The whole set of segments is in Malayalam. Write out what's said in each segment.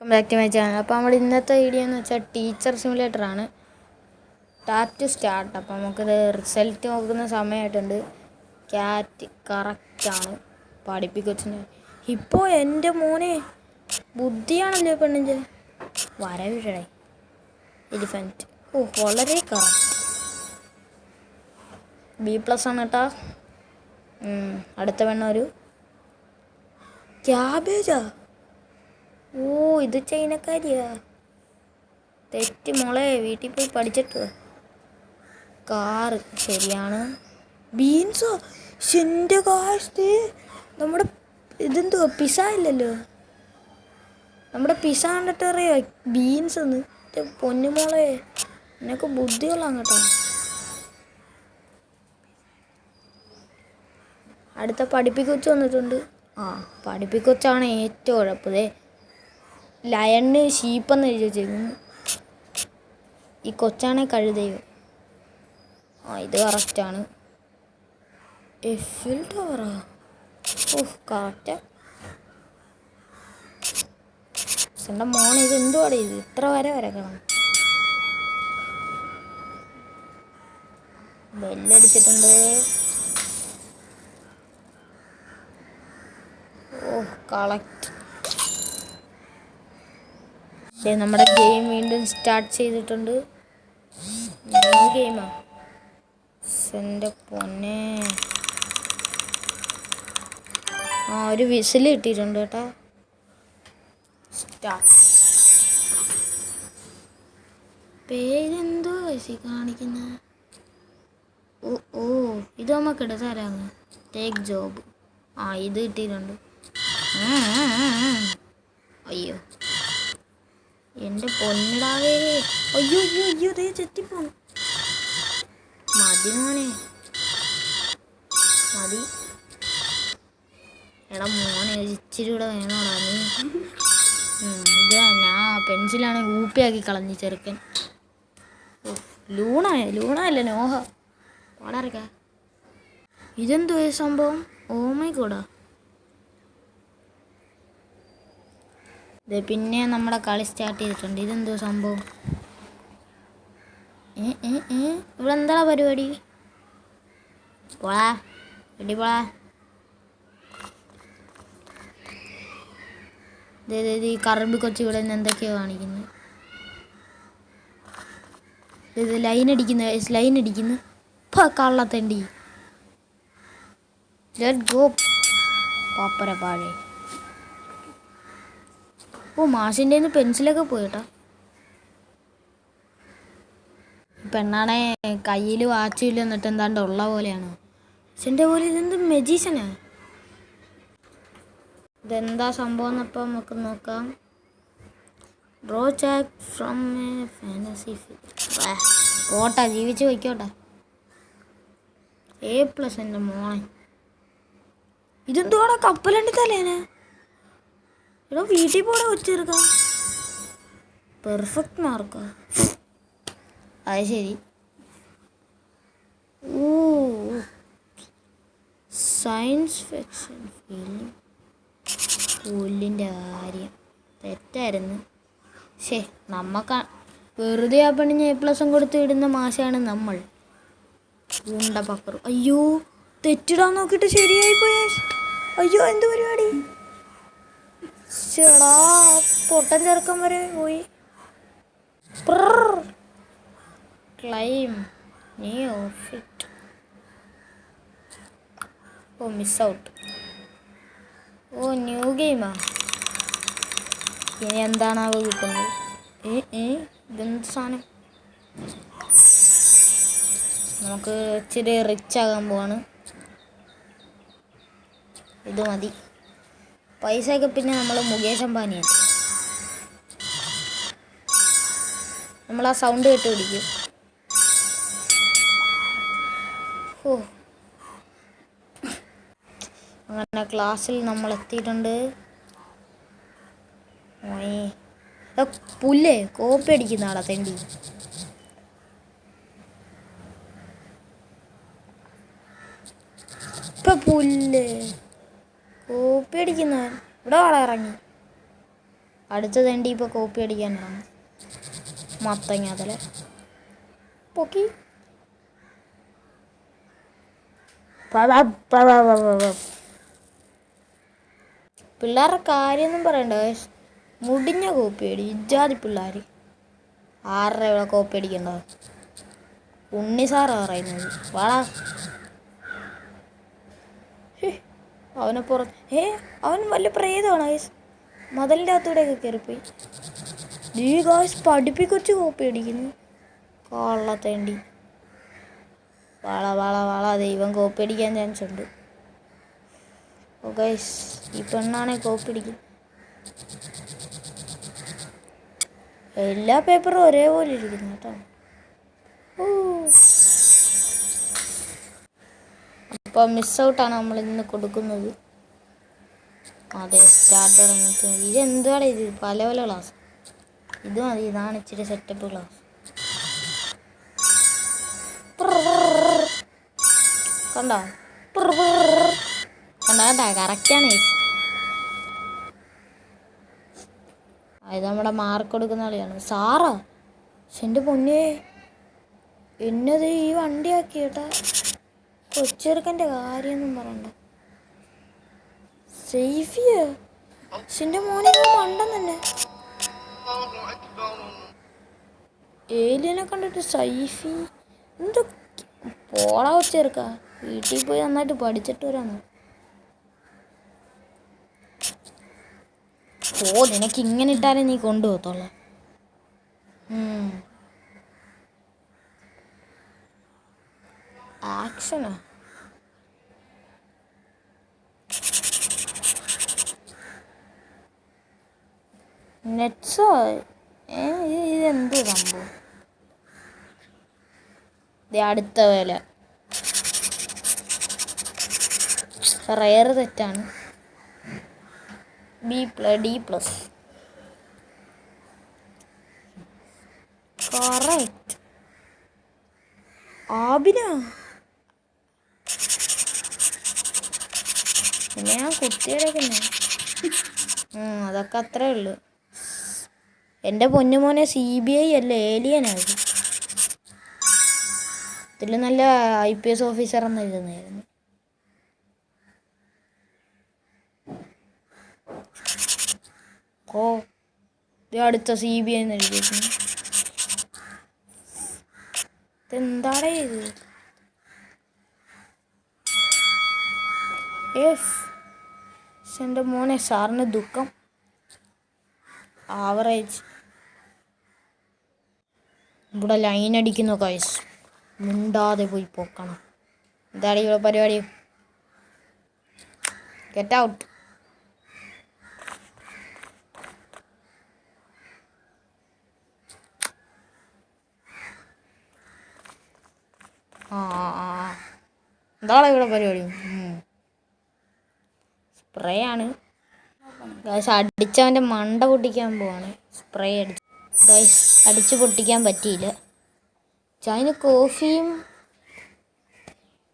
Welcome back to my channel അപ്പോൾ നമ്മുടെ ഇന്നത്തെ വീഡിയോ എന്ന് വെച്ചാൽ ടീച്ചർ സിമുലേറ്റർ ആണ്. ടാറ്റ് ടു സ്റ്റാർട്ട് അപ്പോൾ നമുക്കിത് റിസൾട്ട് നോക്കുന്ന സമയമായിട്ടുണ്ട് ക്യാറ്റ് കറക്റ്റാണ് പഠിപ്പിക്കൊച്ചിന് ഇപ്പോൾ എന്റെ മോനെ ബുദ്ധിയാണല്ലോ പെണ്ണിന്റെ. വരവിടേ എലിഫന്റ് ഓ വളരെ കറക്റ്റ് ബി പ്ലസ് ആണ് കേട്ടാ അടുത്ത പെണ്ണ ഒരു. ക്യാബേജാ ഓ ഇത് ചൈനക്കാരിയാ. തെറ്റ് മോളെ വീട്ടിൽ പോയി പഠിച്ചിട്ട്. കാറ് ശരിയാണ്. ബീൻസോ? എന്റെ കാശ് നമ്മുടെ ഇതെന്തോ പിസ ഇല്ലല്ലോ. നമ്മുടെ പിസ കണ്ടിട്ട് അറിയോ ബീൻസ് എന്ന്? പൊന്നുമോളെ എന്നൊക്കെ ബുദ്ധികളാണ് കേട്ടോ. അടുത്ത പഠിപ്പിക്കൊച്ച് വന്നിട്ടുണ്ട്. ആ പഠിപ്പിക്കൊച്ചാണ് ഏറ്റവും ഉഴപ്പതേ ലയണ് ഷീപ്പെന്ന് എഴുതി വെച്ചേക്കുന്നു ഈ കൊച്ചാണെ കഴുതയോ ആ ഇത് കറക്റ്റാണ് എഫിൽ ടവറാ ഓഹ് കറക്റ്റാ എന്റെ മോനെ ഇത് എന്തുവാടെ ഇത്? ഇത്ര വരെ വരക്കണം. ബെല്ലടിച്ചിട്ടുണ്ട്. ഓ കളക്ട് നമ്മുടെ ഗെയിം വീണ്ടും സ്റ്റാർട്ട് ചെയ്തിട്ടുണ്ട്. ഗെയിമാ എന്റെ പൊന്നെ. ആ ഒരു വിസിൽ കിട്ടിയിട്ടുണ്ട് കേട്ടോ. സ്റ്റാർട്ട് പേരെന്തോ വയസ്സിൽ കാണിക്കുന്ന? ഓ ഓ ഇത് നമുക്ക് എടുത്താരാന്ന് ടേക്ക് ജോബ് ആ ഇത് കിട്ടിയിട്ടുണ്ട്. എന്റെ പൊന്നിടാവേ. അയ്യോ അയ്യോ അയ്യോ ദേ ചെത്തിപ്പോണു മതി മോനെ. മതി. എടാ മോനെ ഇച്ചിരി കൂടെ വേണോടാ നീ. ഇത് പെൻസിലാണ് ഊപ്പിയാക്കി കളഞ്ഞു ചെറുക്കൻ. ലൂണ ലൂണ അല്ല നോഹ. വളരെ ഇതെന്തു സംഭവം? ഓമൈ കൂടാ ദേ പിന്നെ നമ്മുടെ കളി സ്റ്റാർട്ട് ചെയ്തിട്ടുണ്ട്. ഇതെന്തോ സംഭവം? ഇവിടെ എന്താ പരിപാടി? പോളാ എടി ഈ കറമ്പ് കൊച്ചു ഇവിടെ നിന്ന് എന്തൊക്കെയോ കാണിക്കുന്നു. ദേ ദേ ലൈൻ അടിക്കുന്നു ലൈൻ അടിക്കുന്നു. ഇപ്പൊ കള്ളത്തണ്ടി. ലെറ്റ് ഗോ പാപ്പര പാഴേ ഓ മാഷിന്റെ പെൻസിലൊക്കെ പോയിട്ടാ. പെണ്ണാണെ കയ്യിൽ വാച്ചില്ല എന്നിട്ട് എന്താണ്ട് ഉള്ള പോലെയാണ്? പക്ഷെ പോലെ ഇതെന്ത് മെജീഷ്യനാ ഇതെന്താ സംഭവം എന്നപ്പോൾ നമുക്ക് നോക്കാം. ഡ്രോ ചാക്ക് ഫ്രം ഫാന്റസി ഓട്ടാ ജീവിച്ച് വയ്ക്കോട്ടെ എ പ്ലസ് എന്റെ മോളെ. ഇതെന്തോടാ കപ്പലണ്ടി തലേനാ എടാ വീട്ടിൽ പോടെ വെച്ചെടുക്കാം പെർഫെക്റ്റ് മാർക്കാ അത് ശരി. ഓ. സയൻസ് ഫിക്ഷൻ ഫീലിംഗ് പുല്ലിന്റെ കാര്യം. തെറ്റായിരുന്നു. ശേ നമ്മക്ക വെറുതെ ആ പെണ്ണിന് എ പ്ലസും കൊടുത്ത് ഇടുന്ന മാശയാണ് നമ്മൾ. ഉണ്ട പക്കറും അയ്യോ തെറ്റിടാൻ നോക്കിയിട്ട് ശരിയായി പോയാ അയ്യോ എന്ത് പരിപാടി? ചേടാ പൊട്ടൻ ചെറുക്കം വരെ പോയി. ക്ലൈം. നീ ഓഫിറ്റ്. ഓ മിസ് ഔട്ട് ഓ ന്യൂ ഗെയിമാ ഇനി എന്താണാവോ കിട്ടുന്നത്? ഏ ഏ ഇതെന്ത് സാധനം? നമുക്ക് ഇച്ചിരി റിച്ച് ആകാൻ പോവാണ്. ഇത് മതി. പൈസയൊക്കെ പിന്നെ നമ്മൾ മുകേഷ് അംബാനിയാണ് നമ്മൾ ആ സൗണ്ട് കേട്ട് പിടിക്കും. ഓ അങ്ങനെ ക്ലാസ്സിൽ നമ്മൾ എത്തിയിട്ടുണ്ട് ഓയേ പുല്ലേ കോപ്പി അടിക്കുന്ന ആളാ തെണ്ടി. ഇപ്പൊ പുല്ല്. കോപ്പി അടിക്കുന്നവൻ. ഇവിടെ വാള ഇറങ്ങി. അടുത്ത തണ്ടി ഇപ്പോൾ കോപ്പി അടിക്കാനാണ്. മത്തങ്ങ അതിലെ പൊക്കി. പിള്ളേരുടെ കാര്യമൊന്നും പറയണ്ട. മുടിഞ്ഞ കോപ്പി അടി ഇജാതി പിള്ളേർ ആരുടെ ഇവിടെ കോപ്പി അടിക്കണ്ടോ ഉണ്ണി സാറാ പറയുന്നത്. ഹേ, അവനെ പുറത്ത് ഏ അവൻ വലിയ പ്രേതമാണ് ഗൈസ് മതലിന്റെ അകത്തൂടെയൊക്കെ കയറിപ്പോയി ഡീ ഗായ്സ് പഠിപ്പിക്കുറിച്ച് കോപ്പി അടിക്കുന്നു. കൊള്ളത്തേണ്ടി. വള വള വള ദൈവം കോപ്പി അടിക്കാൻ ചാൻസ് ഉണ്ട്. ഓ ഗൈസ് ഈ പെണ്ണാണെ കോപ്പി അടിക്കും എല്ലാ പേപ്പറും ഒരേപോലെ ഇരിക്കുന്നു കേട്ടോ. ഓ. അപ്പോൾ മിസ് ഔട്ടാണ് നമ്മൾ ഇന്ന് കൊടുക്കുന്നത്. അതെ സ്റ്റാർട്ട് തുടങ്ങിയിട്ട് ഇത് എന്തുവാണ് ഇത്? പല പല ക്ലാസ് ഇത് മതി ഇതാണ് ഇച്ചിരി സെറ്റപ്പ് ക്ലാസ് കണ്ടോ? കണ്ടോ? കണ്ട? കറക്റ്റാണ് ഇത് നമ്മുടെ മാർക്ക് കൊടുക്കുന്ന കളിയാണ് സാറാ? പക്ഷെ എന്റെ പൊന്നേ. എന്നത് ഈ വണ്ടിയാക്കി കേട്ടാ കൊച്ചെറുക്കന്റെ കാര്യമൊന്നും പറയണ്ട. സേഫിയ? എന്റെ മോനെ മണ്ടൻ തന്നെ. ഏലിയനെ കണ്ടിട്ട് സൈഫി? എന്ത് പോളാ വെച്ചേർക്ക വീട്ടിൽ പോയി നന്നായിട്ട് പഠിച്ചിട്ട് വരാന്ന്. ഓ നിനക്ക് ഇങ്ങനെ ഇട്ടാലേ നീ കൊണ്ടുപോകത്തുള്ള. ആക്ഷനാ? നെറ്റ്സോ? ഇതെന്ത് സംഭവം? അടുത്ത വേല. റയർ തെറ്റാണ്. B plus D plus. Correct ആബിന? പിന്നെ ഞാൻ കുത്തിയടക്കുന്നേ അതൊക്കെ അത്രേ ഉള്ളു. എന്റെ പൊന്നുമോനെ സി ബി ഐ അല്ല? ഏലിയനാണ് ഇതിൽ നല്ല ഐ പി എസ് ഓഫീസർ എന്ന് എഴുതുന്നതായിരുന്നു. ഓ അടുത്ത സി ബി ഐ എന്ന് എഴുതിയിരുന്നു ഇതെന്താടേ ഇത്? എഫ് എന്റെ മോനെ സാറിന് ദുഃഖം. ആവറേജ് ഇവിടെ ലൈൻ അടിക്കുന്നു കൈസ് മിണ്ടാതെ പോയി പോക്കണം. എന്താണ് ഇവിടെ പരിപാടി? ഗെറ്റ് ഔട്ട് ആ. എന്താണ് ഇവിടെ പരിപാടി? സ്പ്രേ ആണ് ഗൈസ് അടിച്ചവന്റെ മണ്ട പൊട്ടിക്കാൻ പോവാണ്. സ്പ്രേ അടിച്ച്. ഗൈസ് അടിച്ച് പൊട്ടിക്കാൻ പറ്റിയില്ല. ചൈന കോഫിയും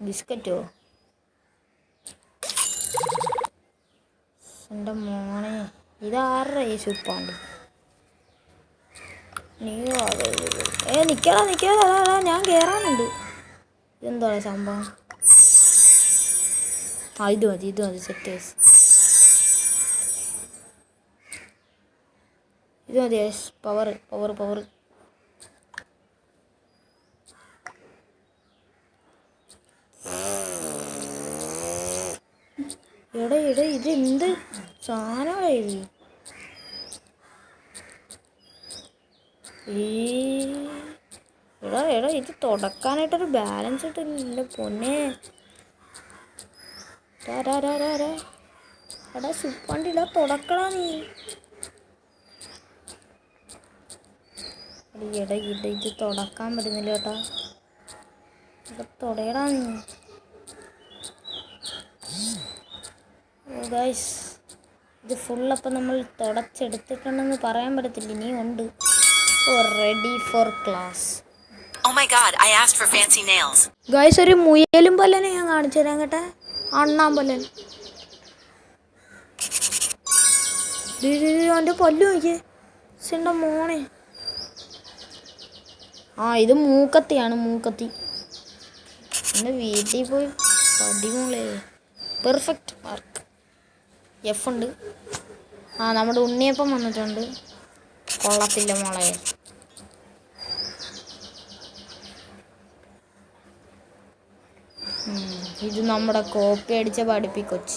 ബിസ്ക്കറ്റോ? എന്റെ മോനെ ഇതാരുടെ ഈ സുപ്പാണ്ട് നീ വാ- ഏ നിക്കടാ നിക്കടാ ഞാൻ കേറാനുണ്ട്. ഇതെന്താ സംഭവം? ആ ഇത് മതി ഇത് മതി സെറ്റ് ഇത് മതി പവർ പവർ പവർ എടാ എടാ ഇത് എന്ത് സാധനമാണ് ഇത്? എടാ എടാ ഇത് തുടക്കാനായിട്ടൊരു ബാലൻസ് ഇട്ടില്ല പൊന്നെ. എടാ സുപ്പാണ്ടിടാ തുടക്കടാ നീ. എടി, ഇത് ഇത് തുടക്കാൻ പറ്റുന്നില്ല കേട്ടോ. എടാ തുടയടാ നീ. ഗൈസ് ഇത് ഫുൾ അപ്പം നമ്മൾ തുടച്ചെടുത്തിട്ടുണ്ടെന്ന് പറയാൻ പറ്റത്തില്ല ഇനിയും ഉണ്ട്. Ready for class. ഗൈസ് ഒരു മുയലും പല്ലനെ ഞാൻ കാണിച്ചു തരാം കേട്ടെ. അണ്ണാൻ പോലെ അവന്റെ പല്ലു നോക്കിയേ. ചെണ്ട മോനെ. ആ ഇത് മൂക്കത്തിയാണ് മൂക്കത്തി. എന്റെ വീട്ടിൽ പോയി പടിമോളെ പെർഫെക്റ്റ് മാർക്ക് എഫ് ഉണ്ട്. ആ നമ്മുടെ ഉണ്ണിയപ്പം വന്നിട്ടുണ്ട്. കൊള്ളത്തില്ല മോളെ. ഇത് നമ്മുടെ കോപ്പി അടിച്ച പഠിപ്പിക്കൊച്ച്